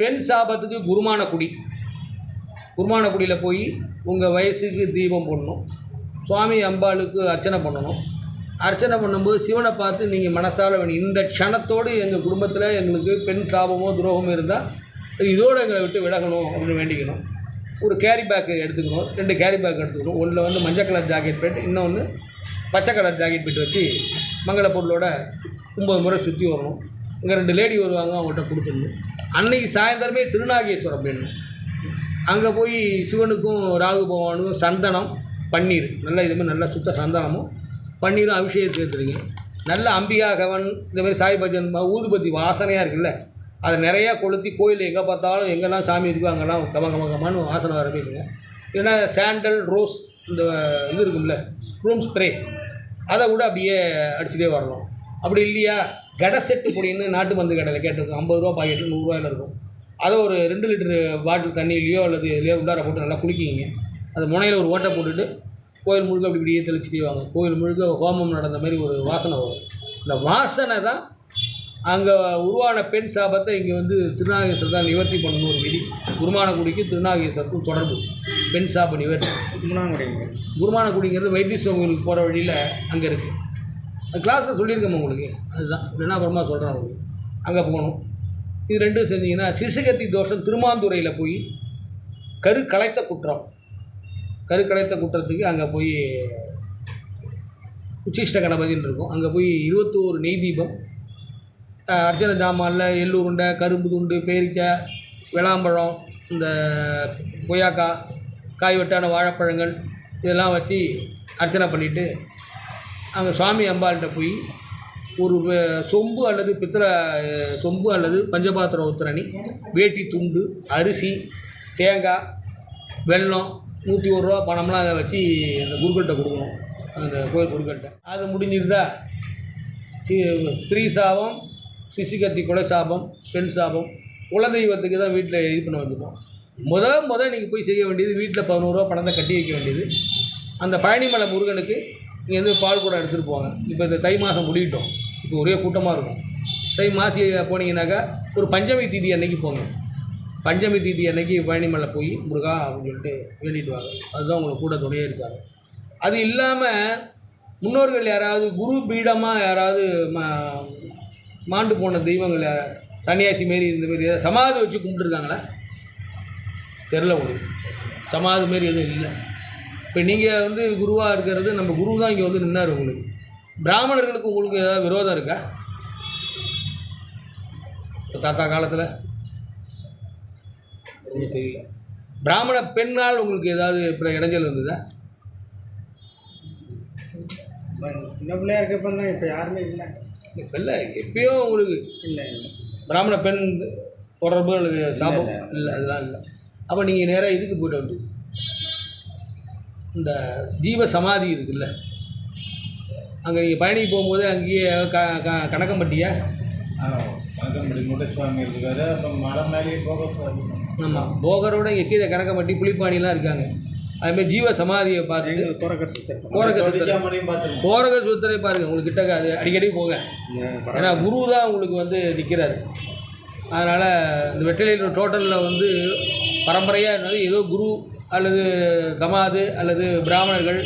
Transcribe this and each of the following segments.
பெண் சாபத்துக்கு குருமான குடி. குருமான குடியில் போய் உங்கள் வயசுக்கு தீபம் போடணும். சுவாமி அம்பாளுக்கு அர்ச்சனை பண்ணணும். அர்ச்சனை பண்ணும்போது சிவனை பார்த்து நீங்கள் மனசால வேணும். இந்த க்ஷணத்தோடு எங்கள் குடும்பத்தில் எங்களுக்கு பெண் சாபமோ துரோகமோ இருந்தால் இதோடு எங்களை விட்டு விலகணும் அப்படின்னு வேண்டிக்கணும். ஒரு கேரி பேக்கு எடுத்துக்கணும். ரெண்டு கேரி பேக் எடுத்துக்கணும். ஒன்றில் வந்து மஞ்சள் கலர் ஜாக்கெட் பேட் இன்னொன்று பச்சை கலர் ஜாக்கெட் பேட் வச்சு மங்கள பொருளோட ஒம்பது முறை சுற்றி வரணும். இங்கே ரெண்டு லேடி வருவாங்க அவங்கள்ட்ட கொடுத்துடணும். அன்னைக்கு சாயந்தரமே திருநாகேஸ்வரம் போயிடணும். அங்கே போய் சிவனுக்கும் ராகு பகவானுக்கும் சந்தனம் பன்னீர். நல்லா இதுமாதிரி நல்லா சுத்த சந்தனமும் பன்னீரும் அபிஷேகத்துக்கு எடுத்துருங்க நல்ல அம்பிகா கவன் இந்த மாதிரி சாய் பஜன் ஊதுபத்தி வாசனையாக இருக்குல்ல அதை நிறையா கொளுத்தி கோயில் எங்கே பார்த்தாலும் எங்கெல்லாம் சாமி இருக்கோ அங்கெல்லாம் கம கம கமான்னு வாசனை வரப்பீங்க இல்லைன்னா சாண்டல் ரோஸ் இந்த இது இருக்கும்ல ஸ்க்ரூம் ஸ்ப்ரே அதை கூட அப்படியே அடிச்சுட்டே வரலாம். அப்படி இல்லையா? கடை செட்டு பொடின்னு நாட்டு மருந்து கடையில் கேட்டிருக்கோம். ஐம்பது ரூபா பாக்கெட்டு நூறுரூவாயில் இருக்கும். அதை ஒரு ரெண்டு லிட்டரு பாட்டில் தண்ணியிலையோ அல்லது இதுலையோ உள்ளார போட்டு நல்லா குளிக்கிங்க. அது முனையில் ஒரு ஓட்டை போட்டுட்டு கோயில் முழுக்க அப்படி இப்படியே தெளிச்சுட்டே வாங்க. கோயில் முழுக்க ஹோமம் நடந்த மாதிரி ஒரு வாசனை வரும். இந்த வாசனை தான் அங்கே உருவான பெண் சாபத்தை இங்கே வந்து திருநாகேஸ்வரர் தான் நிவர்த்தி பண்ணணும் ஒரு விதி. குருமானகுடிக்கு திருநாகேஸ்வரருக்கும் தொடர்பு. பெண் சாப நிவர்த்தி. கும்பனாங்குடிங்க குருமானகுடிங்கிறது வைத்தீஸ்வரன் கோயிலுக்கு போகிற வழியில் அங்கே இருக்குது கிளாஸில் சொல்லியிருக்கோம் உங்களுக்கு. அதுதான். இல்லைன்னா அப்புறமா சொல்கிறேன் உங்களுக்கு. அங்கே போகணும். இது ரெண்டும் செஞ்சீங்கன்னா சிசுகத்தி தோஷம் திருமாந்துறையில் போய் கரு கலைத்த குற்றம். கரு கலைத்த குற்றத்துக்கு அங்கே போய் உச்சிஷ்ட கணபதின்னு இருக்கும். அங்கே போய் இருபத்தோரு நெய் தீபம் அர்ச்சனை ஜாமானில் எள்ளுருண்டை கரும்பு துண்டு பேரிக்காய் விளாம்பழம் இந்த கொய்யாக்காய் காய் வெட்டான வாழைப்பழங்கள் இதெல்லாம் வச்சு அர்ச்சனை பண்ணிவிட்டு அங்கே சுவாமி அம்பாள்கிட்ட போய் ஒரு சொம்பு அல்லது பித்தளை சொம்பு அல்லது பஞ்சபாத்திர உத்திரணி வேட்டி துண்டு அரிசி தேங்காய் வெல்லம் நூற்றி ஒரு ரூபா பணம்லாம் அதை வச்சு அந்த குருக்கள்கிட்ட கொடுக்கணும். அந்த கோயில் குருக்கள்கிட்ட. அது முடிஞ்சிருந்தா சி ஸ்திரீ சாபம் சிசுகத்தி கொலை சாபம் பெண் சாபம் குலதெய்வத்துக்கு தான் வீட்டில் இது பண்ண வச்சுருக்கோம் முத முத நீங்கள் போய் செய்ய வேண்டியது வீட்டில் பதினோருவா பணத்தை கட்டி வைக்க வேண்டியது. அந்த பழனிமலை முருகனுக்கு இங்கேருந்து பால் கூடம் எடுத்துகிட்டு போவாங்க இப்போ இந்த தை மாதம் முடியட்டும். இப்போ ஒரே கூட்டமாக இருக்கும். தை மாசி போனீங்கன்னாக்கா ஒரு பஞ்சமி தீதி அன்னைக்கு போங்க. பஞ்சமி தீதி அன்னைக்கு பழனிமலை போய் முருகா அப்படின்னு சொல்லிட்டு வேண்டிட்டு வாங்க. அதுதான் உங்களுக்கு கூட துணையே இருக்காங்க அது இல்லாமல் முன்னோர்கள் யாராவது குரு பீடமாக யாராவது மா மாண்டு போன தெய்வங்கள் சன்னியாசி மாரி இந்த மாரி ஏதாவது சமாதி வச்சு கும்பிட்டுருக்காங்களா? தெரில உங்களுக்கு. சமாதி மாரி எதுவும் இல்லை. இப்போ நீங்கள் வந்து குருவாக இருக்கிறது நம்ம குரு தான் இங்கே வந்து நின்னார் உங்களுக்கு. பிராமணர்களுக்கு உங்களுக்கு ஏதாவது விரோதம் இருக்கா? இப்ப தாத்தா காலத்தில்? தெரியல. பிராமண பெண்ணால் உங்களுக்கு ஏதாவது இப்போ இடைஞ்சல் இருந்ததா சின்ன பிள்ளையா இருக்கப்ப தான் இப்போ யாருமே இல்லை. இப்போ இல்லை எப்பயோ உங்களுக்கு இல்லை பிராமண பெண் தொடர்பு சாபம் இல்லை. இல்லை அதெல்லாம் இல்லை. அப்போ நீங்கள் நேராக இதுக்கு போயிட்டு வந்து இந்த ஜீவ சமாதி இருக்குல்ல அங்கே நீங்கள் பயணிக்கு போகும்போது அங்கேயே க க கணக்கம்பட்டியா வணக்கம்படி முட்டசுவாமி இருக்காரு அப்புறம் மலை மேலேயே போக ஆமாம் போகரோட இங்கே கீழே கணக்கம்பட்டி புலிப்பாணிலாம் இருக்காங்க. அதுமாதிரி ஜீவ சமாதியை பார்த்துட்டு குறக்க சித்தர்? கோரக சுத்தரை. சுத்தரை பாருங்கள் உங்களுக்கு கிட்டக்க அது அடிக்கடி போங்க ஏன்னா குரு தான் உங்களுக்கு வந்து நிற்கிறாரு அதனால் இந்த வெற்றிலையில் டோட்டலில் வந்து பரம்பரையாக என்னது ஏதோ குரு அல்லது சமாது அல்லது பிராமணர்கள்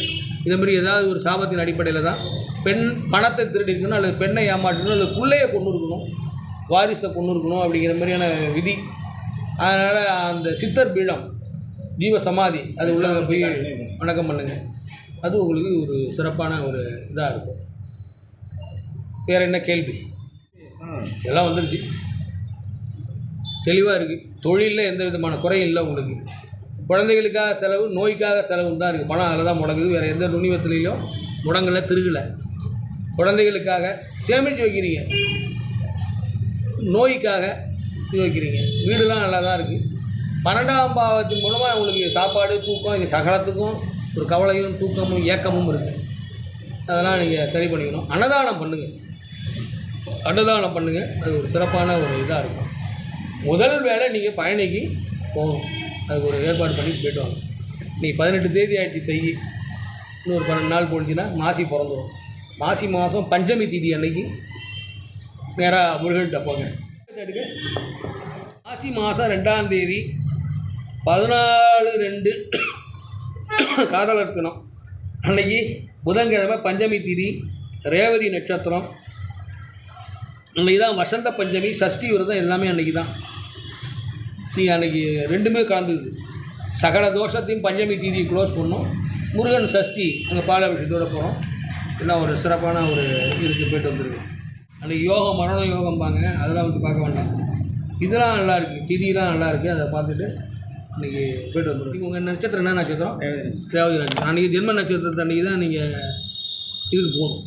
இது மாதிரி ஏதாவது ஒரு சாபத்தின் அடிப்படையில் தான் பெண் பணத்தை திருடிக்கணும் அல்லது பெண்ணை ஏமாற்றணும் அல்லது பிள்ளையை கொண்டு இருக்கணும் வாரிசை கொண்டு இருக்கணும் அப்படிங்கிற மாதிரியான விதி. அதனால் அந்த சித்தர் பீடம் ஜீவ சமாதி அது உள்ள போய் வணக்கம் பண்ணுங்கள் அது உங்களுக்கு ஒரு சிறப்பான ஒரு இதாக இருக்கும். வேறு என்ன கேள்வி? எல்லாம் வந்துருச்சு. தெளிவாக இருக்குது தொழிலில் எந்த விதமான குறையும் இல்லை உங்களுக்கு. குழந்தைகளுக்காக செலவு நோய்க்காக செலவு தான் இருக்குது. பணம் அதில் தான் முடங்குது. வேறு எந்த நுனிவத்திலையும் முடங்கலை திருகலை. குழந்தைகளுக்காக சேமித்து வைக்கிறீங்க. நோய்க்காக இது வைக்கிறீங்க. வீடுலாம் நல்லா தான் இருக்குது. பன்னெண்டாம் பாவத்தின் மூலமாக உங்களுக்கு சாப்பாடு தூக்கம் இது சகலத்துக்கும் ஒரு கவலையும் தூக்கமும் ஏக்கமும் இருக்குது. அதெல்லாம் நீங்கள் சரி பண்ணிக்கணும். அன்னதானம் பண்ணுங்கள் அன்னதானம் பண்ணுங்கள் அது ஒரு சிறப்பான ஒரு இதாக இருக்கும். முதல் வேலை நீங்கள் பயணிக்கு போகணும். அதுக்கு ஒரு ஏற்பாடு பண்ணி போயிட்டு வாங்க இன்றைக்கி பதினெட்டு தேதி ஆயிடுச்சு தை. இன்னொரு பன்னெண்டு நாள் போணுச்சுன்னா மாசி பிறந்துடும் மாசி மாதம் பஞ்சமி தேதி அன்னைக்கு நேராக முருகன்கிட்ட போங்க. எடுக்க மாசி மாதம் ரெண்டாம் தேதி பதினாலு ரெண்டு காதலர் தினம் அன்னைக்கு புதன்கிழமை பஞ்சமி திதி ரேவதி நட்சத்திரம். அன்றைக்கி தான் வசந்த பஞ்சமி சஷ்டி விரதம் எல்லாமே அன்றைக்கி தான் நீங்கள் அன்றைக்கி ரெண்டுமே கலந்துக்குது சகல தோஷத்தையும் பஞ்சமி தீதி க்ளோஸ் பண்ணோம். முருகன் சஷ்டி அங்கே பாலாபிஷேகத்தோடு போகிறோம் எல்லாம் ஒரு சிறப்பான ஒரு இதுக்கு போயிட்டு வந்துருக்கு அன்றைக்கி யோகம் மரண யோகம்பாங்க. அதெல்லாம் வந்து பார்க்க வேண்டாம். இதெல்லாம் நல்லா இருக்குது திதிலாம் நல்லா இருக்குது அதை பார்த்துட்டு அன்றைக்கி போயிட்டு வந்துடும் உங்கள் நட்சத்திரம்? என்ன நட்சத்திரம்? ரேவதி நட்சத்திரம். அன்றைக்கி ஜென்ம நட்சத்திரத்து அன்றைக்கி தான் நீங்கள் இதுக்கு போகணும்.